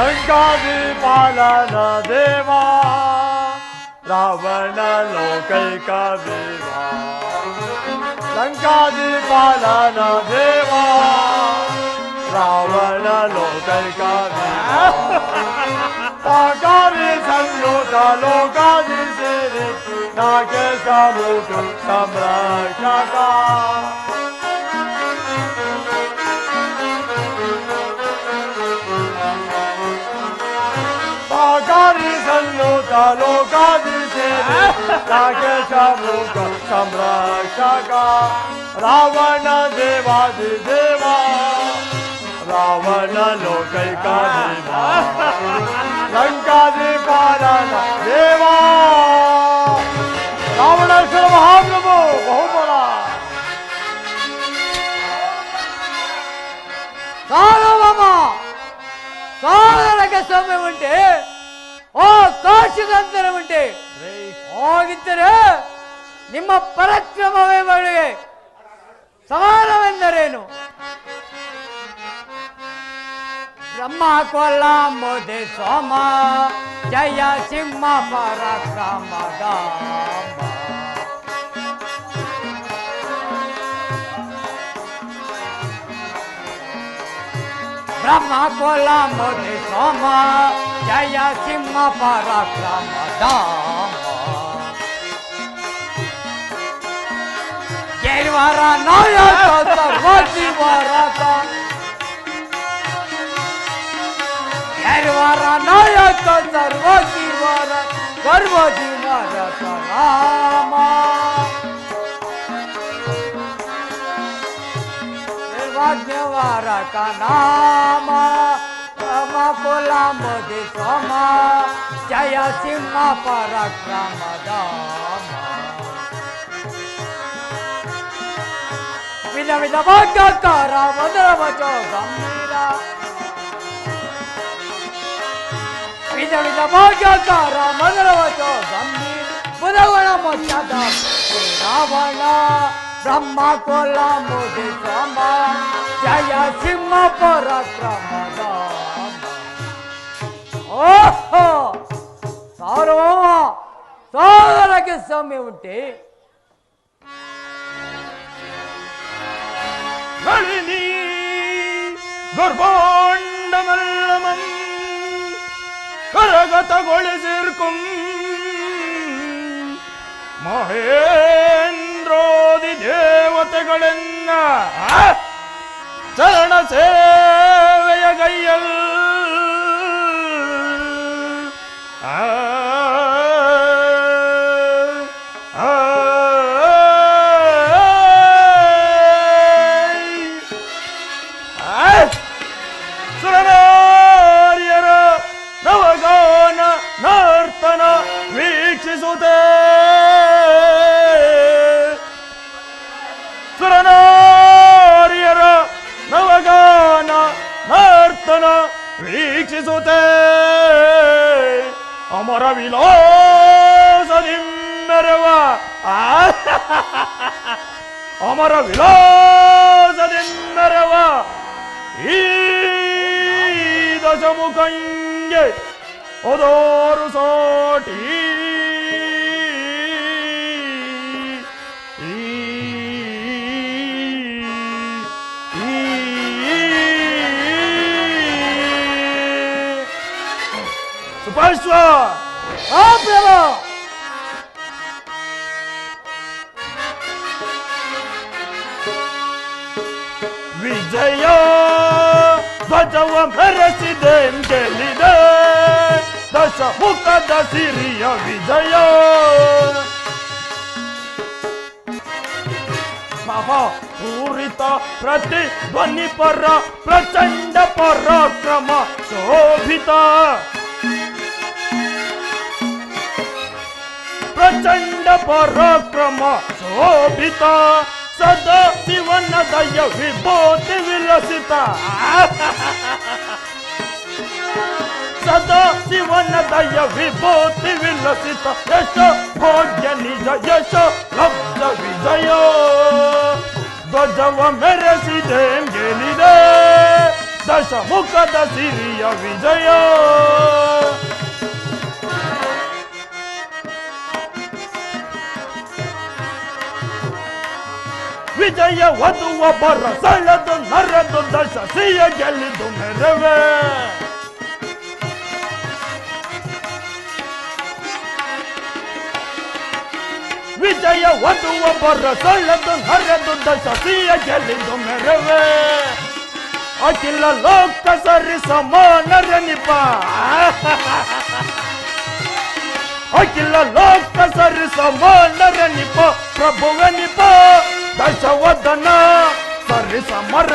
लंका विपालन देवा, रावण लोकैका देवा। लंका विपालन देवा, रावण लोकैका ताकारी संयुत का मुख सम्राट का। 자로가 니세네 나게 자로가 삼라샤가 라와나 대와디 대와 라와나 로갈까 대와 लंका दे पाराना देवा रावणासुर महाप्रभु बहुबला చాలా బాబా చాలా రకస్వామ్యం అంటే ಓ ಕಾಶಿಗಂತರ ಉಂಟೆ ಹೋಗಿದ್ದರೆ ನಿಮ್ಮ ಪರಾಕ್ರಮವೇ ಬಳಿಗೆ ಸಮಾನವೆಂದರೇನು ಬ್ರಹ್ಮ ಕೊಲ್ಲ ಮೋದೆ ಸೋಮ ಜಯ ಸಿಂಹ ಪರಾಕ್ರಮದ ಬ್ರಹ್ಮ ಕೊಲ್ಲ ಮೋದೆ ಸೋಮ ಜಯ ಸಿಂಹ ಪರಾಕ್ರಮದ ಗೆಲ್ವಾರ ನಾಯಕ ಸರ್ವಜೀವರತ ಗೆಲ್ವಾರ ನಾಯಕ ಸರ್ವಜೀವರ ಸರ್ವಜೀವರತ ರಾಮ ભાગ્ય વારા કાનામા કોલા મોદી સોમા, જયા સિંહા પરાક્રમ વિના વિના ભાગ્ય તારા વદર રાવણ బ్రహ్మ కోలాముది శ్రమ జయ సింహ పరక్రమ ఓహో సార్వమ సోదరకి సమయం ఉంటే ഗർഭോണ്ടമല്ലമം കരകതകൊളിച്ചിർക്കും മഹേന്ദ്രോ ದೇವತೆಗಳೆನ್ನ ಚರಣ ಸೇವೆಯ ಗೈಯಲ್ ಅಮರ ವಿಲಾಸದೆಂದರವ ಈ ದಶಮುಖಂಗೆ ಒದೋರು ಸೋಟಿ. ಸುಪಾಶ್ವ ಆ ಪ್ರಭು ವಿಜಯ ಧ್ವಜವ ಮೆರೆಸಿದೆ ಗೆಲ್ಲಿದೆ ದಶ ಮುಖದ ಸಿರಿಯ ವಿಜಯ ಮಹಾ ಪೂರಿತ ಪ್ರತಿ ಧ್ವನಿ ಪರ ಪ್ರಚಂಡ ಪರಾಕ್ರಮ ಶೋಭಿತ ಪ್ರಚಂಡ ಪರಾಕ್ರಮ ಶೋಭಿತ ಸದಾ ಶಿವನ ದಯ ವಿಭೂತಿ ವಿಲಸಿತ ಸದಾ ಶಿವನ ದಯ ವಿಭೂತಿ ವಿಲಸಿತ ಯಶ ಭಾಗ್ಯ ನಿಜ ಯಶ ಲಬ್ಧ ವಿಜಯ ಧ್ವಜವ ಮೆರೆಸಿದೆ ಗೆಲಿದೆ ದಶ ದಶ ಮುಖದ ಸಿರಿಯ ವಿಜಯ ವಿಜಯ ವಧುವ ಬರ ಸಳೆದು ನರದು ದಶ ಸಿಯ ಗೆಲ್ಲಿದು ಮೆರವೆ ವಿಜಯ ವಧುವ ಬರ ಸಳೆದು ನರದು ದಶ ಸಿಯ ಗೆಲ್ಲಿದು ಮೆರವೆ ಅಖಿಲ ಲೋಕ ಸರಿ ಸಮಾನರ ನಿಪ ಅಖಿಲ ಲೋಕ ಸರಿ ಸಮಾನರ ನಿಪ ಪ್ರಭುವ ನಿಪ ದಶವದನ ಸರಿ ಸಮರ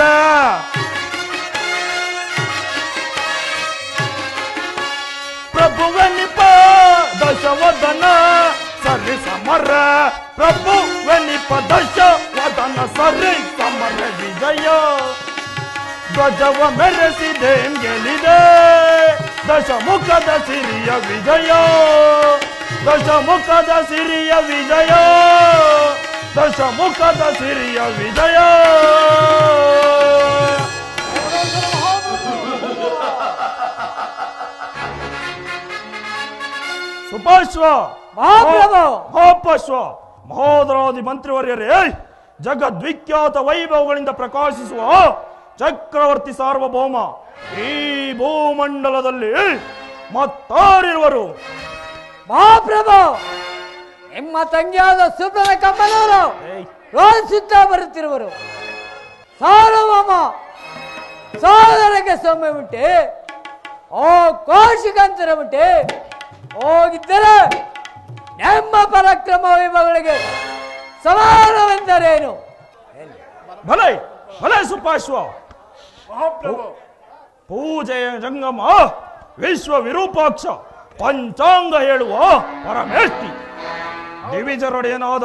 ಪ್ರಭುವ ನಿಪ ದಶವದನ ಸರಿ ಸಮರ ಪ್ರಭುವ ನಿಪ ದಶವದನ ಸರಿ ಸಮರ ವಿಜಯ ಧ್ವಜವ ಮೆರೆಸಿದೆ ಗೆಲಿದೆ ದಶಮುಖದ ಸಿರಿಯ ವಿಜಯ ದಶಮುಖದ ಸಿರಿಯ ವಿಜಯ ದಶಮುಖದ ಸಿರಿಯ ವಿಜಯ. ಸುಪಾಶ್ವ ಮಹಾಪ್ರಭು! ಮಹಾಪಶ್ವ ಮಹೋದರಾದಿ ಮಂತ್ರಿವರ್ಯರೇ ಜಗದ್ವಿಖ್ಯಾತ ವೈಭವಗಳಿಂದ ಪ್ರಕಾಶಿಸುವ ಚಕ್ರವರ್ತಿ ಸಾರ್ವಭೌಮ ಈ ಭೂಮಂಡಲದಲ್ಲಿ ಮತ್ತಾರಿರುವರು. ಮಹಾಪ್ರಭು! ನಿಮ್ಮ ತಂಗಿಯಾದ ಸುಬ್ರನ ಕಮ್ಮನವರು ರೋಧಿಸುತ್ತಾ ಬರುತ್ತಿರುವರು. ಸಾರ್ವಭೌಮ ಸೋದರಕ್ಕೆ ಸೌಮ್ಯ ಬಿಟ್ಟೆ ಓ ಕೋಶಿಕಾಂತರ ಬಿಟ್ಟೆ ಹೋಗಿದ್ದರೆ ನಮ್ಮ ಪರಾಕ್ರಮ ವೈಭವಗಳಿಗೆ ಸಮಾನವೆಂದರೇನು? ಭಲೈ ಭಲೆ ಸುಪಾಶ್ವ ಮಹಾಪ್ರಭು. ಪೂಜೆಯ ಜಂಗಮ ವಿಶ್ವ ವಿರೂಪಾಕ್ಷ ಪಂಚಾಂಗ ಹೇಳುವ ಪರಮೇಷ್ಠಿ. ದಿವಿಜರೊಡೆಯನಾದ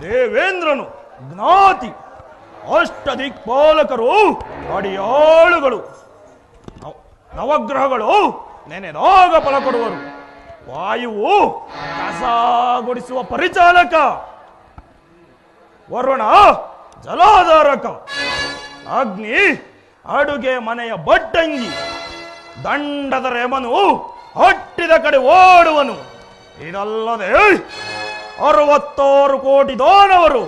ದೇವೇಂದ್ರನು ಜ್ಞಾತಿ, ಅಷ್ಟದಿಕ್ಪಾಲಕರು, ಅಡಿಯಾಳುಗಳು, ನವ- ನವಗ್ರಹಗಳು ನೆನೆದಾಗ ಫಲ ಕೊಡುವರು. ವಾಯುವು ಕಸಗೊಡಿಸುವ ಪರಿಚಾಲಕ, ವರುಣ ಜಲಾಧಾರಕ, ಅಗ್ನಿ ಅಡುಗೆ ಮನೆಯ ಬಟ್ಟಂಗಿ, ದಂಡದ ರೆಮನು ಹೊಟ್ಟಿದ ಕಡೆ ಓಡುವನು. ಇದಲ್ಲದೆ ಅರವತ್ತಾರು ಕೋಟಿ ದಾನವರು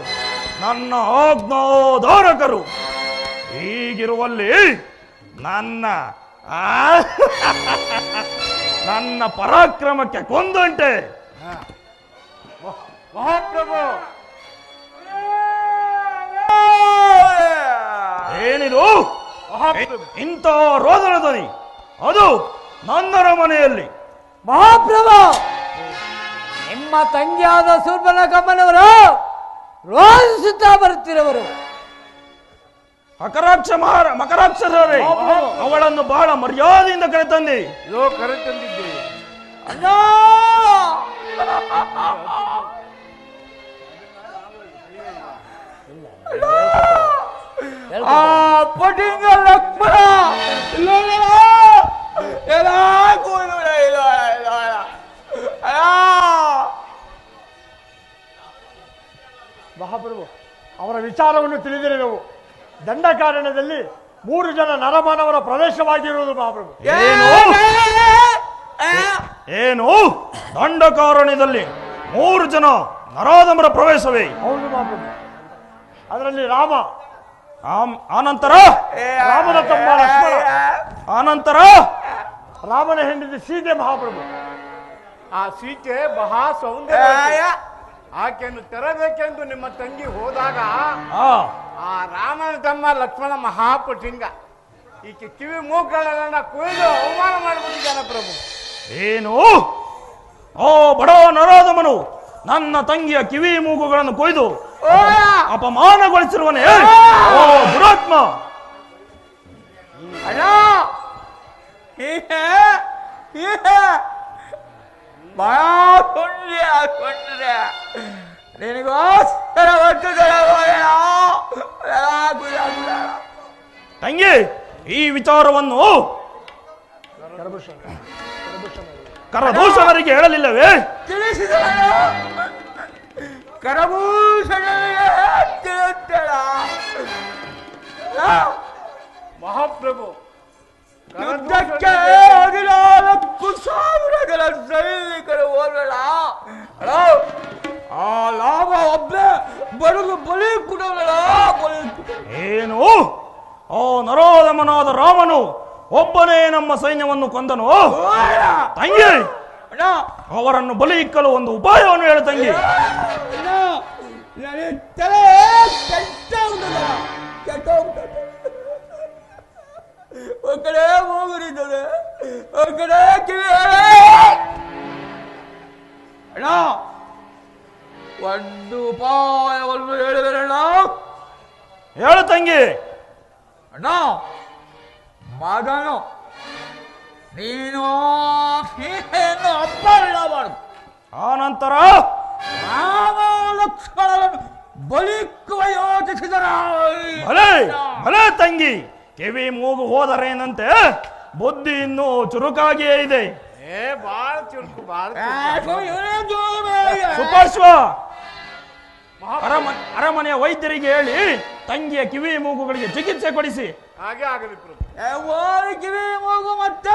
ನನ್ನ ಆಜ್ಞಾಧಾರಕರು. ಹೀಗಿರುವಲ್ಲಿ ನನ್ನ ನನ್ನ ಪರಾಕ್ರಮಕ್ಕೆ ಕೊಂದುಂಟೆ ಮಹಾಪ್ರಭು! ಏನಿದು? ಇಂಥ ರೋದನ ಧ್ವನಿ ಅದು ನನ್ನರ ಮನೆಯಲ್ಲಿ. ಮಹಾಪ್ರಭು! ನಿಮ್ಮ ತಂಗಿಯಾದ ಸೂರ್ಪನ ಕಮ್ಮನವರು ರೋಧಿಸುತ್ತಾ ಬರುತ್ತಿರುವರು ಮಕರಾಕ್ಷ ಮಹಾರ ಮಕರಾಕ್ಷರೇ ಅವಳನ್ನು ಬಹಳ ಮರ್ಯಾದೆಯಿಂದ ಕರೆತಂದಿ ಲೋ ಕರೆ ತಂದಿದ್ದೆ ಅಣ್ಣ ಆ ಪಟಿಂಗ ಲಕ್ಷ್ಮಣ ಮಹಾಪ್ರಭು ಅವರ ವಿಚಾರವನ್ನು ತಿಳಿದರೆ ನಾವು. ದಂಡಕಾರಣ್ಯದಲ್ಲಿ ಮೂರು ಜನ ನರಮಾನವರ ಪ್ರವೇಶವಾಗಿರುವುದು ಮಹಾಪ್ರಭು. ಏನು? ಏನು? ದಂಡಕಾರಣ್ಯದಲ್ಲಿ ಮೂರು ಜನ ನರಾಧಮರ ಪ್ರವೇಶವೇ? ಹೌದು ಮಹಾಪ್ರಭು. ಅದರಲ್ಲಿ ರಾಮ ಆಮ್- ಆನಂತರ? ರಾಮನ ತಮ್ಮ ಲಕ್ಷ್ಮಣ. ಆನಂತರ? ರಾಮನ ಹೆಂಡತಿ ಸೀತೆ ಮಹಾಪ್ರಭು. ಆ ಸೀತೆ ಮಹಾ ಸೌಂದರ್ಯ. ಆಕೆಯನ್ನು ತೆರಬೇಕೆಂದು ನಿಮ್ಮ ತಂಗಿ ಹೋದಾಗ ಆ. ರಾಮನ ತಮ್ಮ ಲಕ್ಷ್ಮಣ ಮಹಾಪುಟಿಂಗ ಈಕೆ ಕಿವಿ ಮೂಗಳೆಲ್ಲ ಕುಯ್ದು ಅವಮಾನ ಮಾಡಿಬಿಟ್ಟಿದ್ದಾನೆ ಪ್ರಭು ಏನು? ಓ ಬಡ ನರೋದಮನು ನನ್ನ ತಂಗಿಯ ಕಿವಿ ಮೂಗುಗಳನ್ನು ಕೊಯ್ದು ಅಪಮಾನಗೊಳಿಸಿರುವನೇ. ಓ ದುರಾತ್ಮ ಅಣ್ಣ ಬಹಳ ಕೊಂಡ್ರೆ ಕೊಂಡ್ರೆ. ನಿನಗೋಸ್ಕರ ಒಟ್ಟು ತಂಗಿ ಈ ವಿಚಾರವನ್ನು ಕರಭೂಷಣರಿಗೆ ಹೇಳಲಿಲ್ಲವೇ? ತಿಳಿಸಿದ ಕರಭೂಷಣ ಮಹಾಪ್ರಭು ಯುದ್ಧಕ್ಕೆ ಹದಿನಾಲ್ಕು ಸಾವಿರಗಳ ಸೈನಿಕರು ಹೋಗಲ್ಲ. ಆ ಲಾಭ ಒಬ್ಬನೇ ಬಡದು ಬಲಿ ಕೊಡೋಣ ಏನು? ಓ ನರೋದಮನಾದ ರಾಮನು ಒಬ್ಬನೇ ನಮ್ಮ ಸೈನ್ಯವನ್ನು ಕೊಂದನು. ತಂಗಿ ಅವರನ್ನು ಬಲಿ ಇಕ್ಕಲು ಒಂದು ಉಪಾಯವನ್ನು ಹೇಳು ತಂಗಿ. ತಲೆ ಕಡೆ ಮೂಗುರಿದ್ದದೆ ಒಂದ್ ಕಡೆ ಕಿವಿ ಅಣ್ಣ ಒಂದು ಉಪಾಯವನ್ನು ಹೇಳಿದರಣ್ಣ ಹೇಳು ತಂಗಿ. ಅಣ್ಣ ಮಗನು ನೀನು ಸೀತೆಯನ್ನು ಮಾಡು ಆ ನಂತರ ರಾಮ ಲಕ್ಷ್ಮಣರನ್ನು ಬಲಿಕ್ಕುವ ಯೋಚಿಸಿದರ ಭಲೇ ಭಲೇ ತಂಗಿ. ಕಿವಿ ಮೂಗು ಹೋದರೇನಂತೆ? ಬುದ್ಧಿ ಇನ್ನೂ ಚುರುಕಾಗಿಯೇ ಇದೆ. ಏ ಬಾಳ ಚುರುಕು ಬಾಳ ಸುಪಾರ್ಶ್ವ! ಅರಮ ಅರಮನೆಯ ವೈದ್ಯರಿಗೆ ಹೇಳಿ ತಂಗಿಯ ಕಿವಿ ಮೂಗುಗಳಿಗೆ ಚಿಕಿತ್ಸೆ ಕೊಡಿಸಿ. ಹಾಗೆ ಆಗಲಿ ಪ್ರಭು. ಕಿವಿ ಮೂಗು ಮತ್ತೆ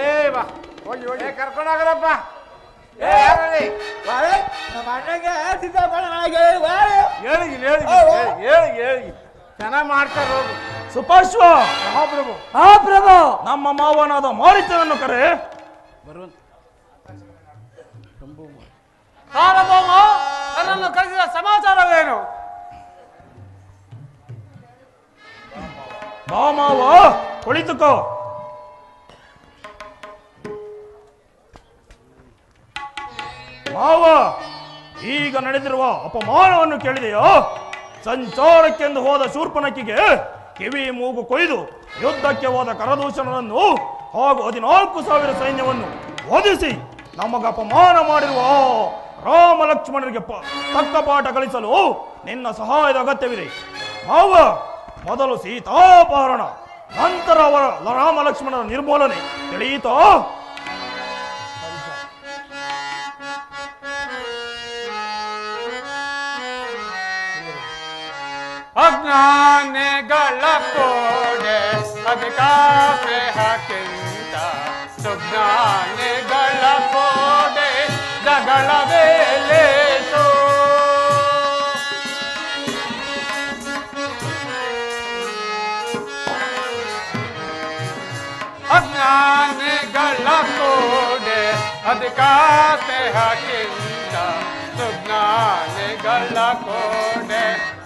ಏ ಬಾ. ಹೋಗಿ ಹೋಗಿ. ಕರ್ಕೊಂಡೋಗಲಪ್ಪ ಏ ಯಾರಲ್ಲಿ? ಹೇಳಿ ಹೇಳಿ ಹೇಳಿ ಹೇಳಿ. ಚೆನ್ನಾಗಿ ಮಾಡ್ತಾರೆ ಹೋಗು ಸುಪಾರ್ಶ್ವ. ಮಹಾಪ್ರಭು ಹಾ ಪ್ರಭು ನಮ್ಮ ಮಾವನಾದ ಮಾರಿತನನ್ನು ಕರೆ. ಬರುವಂತ ಸಾರ್ವಭೌಮ ನನ್ನನ್ನು ಕರೆಸಿದ ಸಮಾಚಾರವೇನು? ಬಾ ಮಾವ ಕುಳಿತುಕೋ. ಮಾವ ಈಗ ನಡೆದಿರುವ ಅಪಮಾನವನ್ನು ಕೇಳಿದೆಯೋ? ಸಂಚಾರಕ್ಕೆಂದು ಹೋದ ಶೂರ್ಪನಕ್ಕಿಗೆ ಕಿವಿ ಮೂಗು ಕೊಯ್ದು ಯುದ್ಧಕ್ಕೆ ಹೋದ ಕರದೂಷಣರನ್ನು ಹಾಗೂ ಹದಿನಾಲ್ಕು ಸಾವಿರ ಸೈನ್ಯವನ್ನು ವಧಿಸಿ ನಮಗೆ ಅಪಮಾನ ಮಾಡಿರುವ ರಾಮ ಲಕ್ಷ್ಮಣರಿಗೆ ತಕ್ಕ ಪಾಠ ಕಲಿಸಲು ನಿನ್ನ ಸಹಾಯದ ಅಗತ್ಯವಿದೆ. ಮಾವ, ಮೊದಲು ಸೀತಾಪಹರಣ, ನಂತರ ಅವರ ರಾಮ ಲಕ್ಷ್ಮಣರ ನಿರ್ಮೂಲನೆ. ತಿಳಿಯಿತೋ? अज्ञानगलकोडे अद्कापे हकिन्त सुज्ञानगलकोडे दगलवेले सो तो। अज्ञानगलकोडे अद्कापे हकिन्त सुज्ञानगलकोडे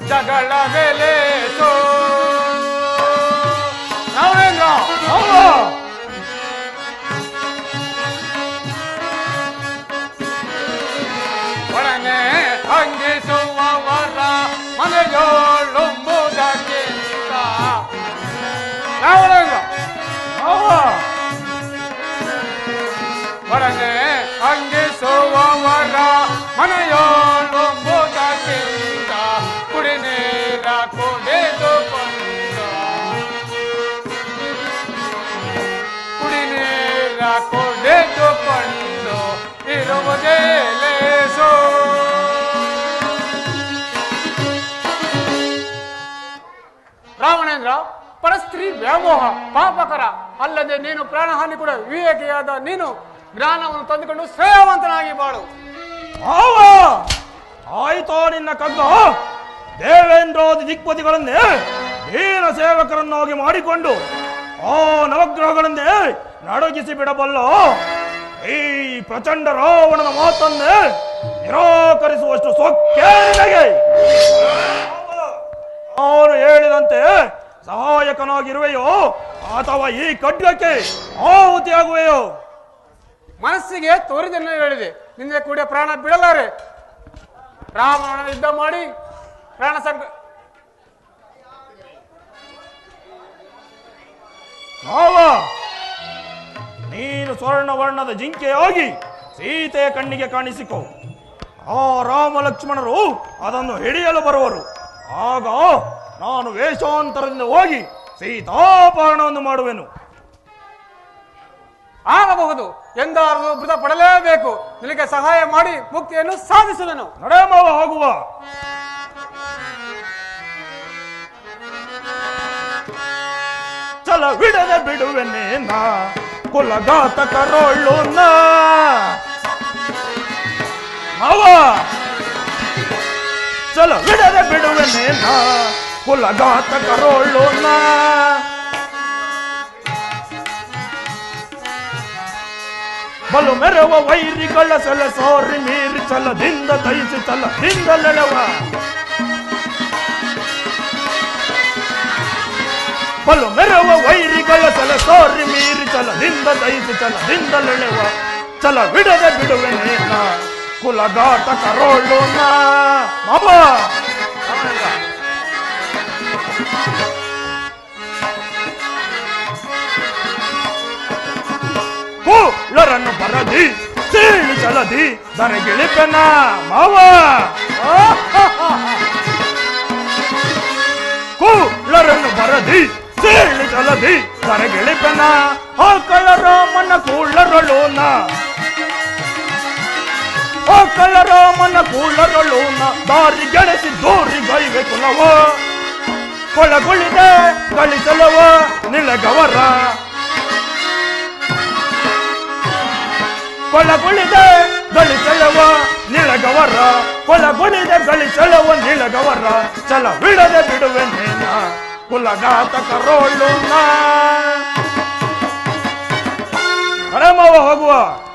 ಅದಕ್ಕಾಸೆ ಹಾಕಿಂತ ಕುಡಿದುಕೊಂಡು ರಾವಣೇಂದ್ರ ಪರಸ್ತ್ರೀ ವ್ಯಾಮೋಹ, ಪಾಪಕರ, ಅಲ್ಲದೆ ನೀನು ಪ್ರಾಣಹಾನಿ ಕೂಡ ವಿವೇಕಿಯಾದ ನೀನು ಜ್ಞಾನವನ್ನು ತಂದುಕೊಂಡು ಶ್ರೇಯವಂತನಾಗಿ ಬಾಳು. ಆಯ್ತೋ ನಿನ್ನ ಕಗ್ಗ ದೇವೇಂದ್ರೋದಿ ದಿಕ್ಪತಿಗಳನ್ನೇ ವೀರ ಸೇವಕರನ್ನಾಗಿ ಮಾಡಿಕೊಂಡು ಆ ನವಗ್ರಹಗಳನ್ನೇ ನಡಗಿಸಿ ಬಿಡಬಲ್ಲೋ? ಈ ಪ್ರಚಂಡ ರಾವಣನ ಮಾತನ್ನೇ ನಿರಾಕರಿಸುವಷ್ಟು ಸೊಕ್ಕೆ ನಾನು ಹೇಳಿದಂತೆ ಸಹಾಯಕನಾಗಿರುವೆಯೋ ಅಥವಾ ಈ ಖಡ್ಗಕ್ಕೆ ಆಹುತಿಯಾಗುವೆಯೋ? ಮನಸ್ಸಿಗೆ ತೋರಿದನ್ನು ಹೇಳಿದೆ. ನಿನ್ನೆ ಕೂಡ ಪ್ರಾಣ ಬಿಡಲಾರೆ. ರಾಮನ ಯುದ್ಧ ಮಾಡಿ ಪ್ರಾಣ ಸಂಕ ಮಾವ! ನೀನು ಸ್ವರ್ಣವರ್ಣದ ಜಿಂಕೆಯಾಗಿ ಸೀತೆಯ ಕಣ್ಣಿಗೆ ಕಾಣಿಸಿಕೊ. ಆ ರಾಮ ಲಕ್ಷ್ಮಣರು ಅದನ್ನು ಹಿಡಿಯಲು ಬರುವರು. ಆಗ ನಾನು ವೇಷಾಂತರದಿಂದ ಹೋಗಿ ಸೀತಾಪಹರಣವನ್ನು ಮಾಡುವೆನು. ಆಗಬಹುದು. ಎಂದಾರು ಮೃತ ಪಡಲೇಬೇಕು ನಿನಗೆ ಸಹಾಯ ಮಾಡಿ ಮುಕ್ತಿಯನ್ನು ಸಾಧಿಸುವೆನು. ನಡೆ ಆಗುವ. ಹೋಗುವ ಛಲವಿಡದೆ ಬಿಡುವೆನೇನ ಕುಲಘಾತಕರೋಳು ನಾ ಮಾವ ಛಲವಿಡದೆ ಬಿಡುವೆನೇನ ಕುಲಘಾತಕರೋಳು ನಾ ಬಲು ಮೆರವ ವೈರಿಗಳ ಸಲ ಸೋರಿ ಮೀರಿ ಛಲದಿಂದ ದಯಿಸಿ ಛಲದಿಂದ ಬಲು ಮೆರವ ವೈರಿಗಳ ಚಲ ಸೋರಿ ಮೀರಿ ಚಲದಿಂದ ದಯಿಸಿ ಛಲದಿಂದ ಚಲ ಬಿಡದೆ ಬಿಡುವೆನೇನ ಕುಲಗಾಟ ಕರೋಳೋಣ. ಮಾಮ! ಕೂಲರನ್ನು ಬರದಿ, ಸೀಳಿ ಚಲದಿ ದರಗಿಳಿಪೆನ ಮಾವ! ಕೂಲರನ್ನು ಬರದಿ ಸೀಳಿ ಚಲದಿ ದರಗಿಳಿಪೆನ ಆ ಕಳ್ಳರಾಮನ ಕೂಳರಳೋನ ಆ ಮನ ಕೂಳರಳೋನ ದಾರಿ ಗೆಳೆಸಿ ದೂರಿ ಗೈವೆ ಕುಲವ ಕೊಳಗುಳಿದೆ ಗಳಿಸಲವ ನಿಳಗವರ. ಕೊಳಗುಳಿದೆ ಗಳಿಸಲವ ನಿಳಗವರ. ಕೊಳಗುಳಿದೆ ಗಳಿಸಲವ ನಿಳಗವರ. ಚಲ ಬಿಡದೆ ಬಿಡುವೆ ನೇನ con la gata carroilona. ¡Haremos, Bajagua!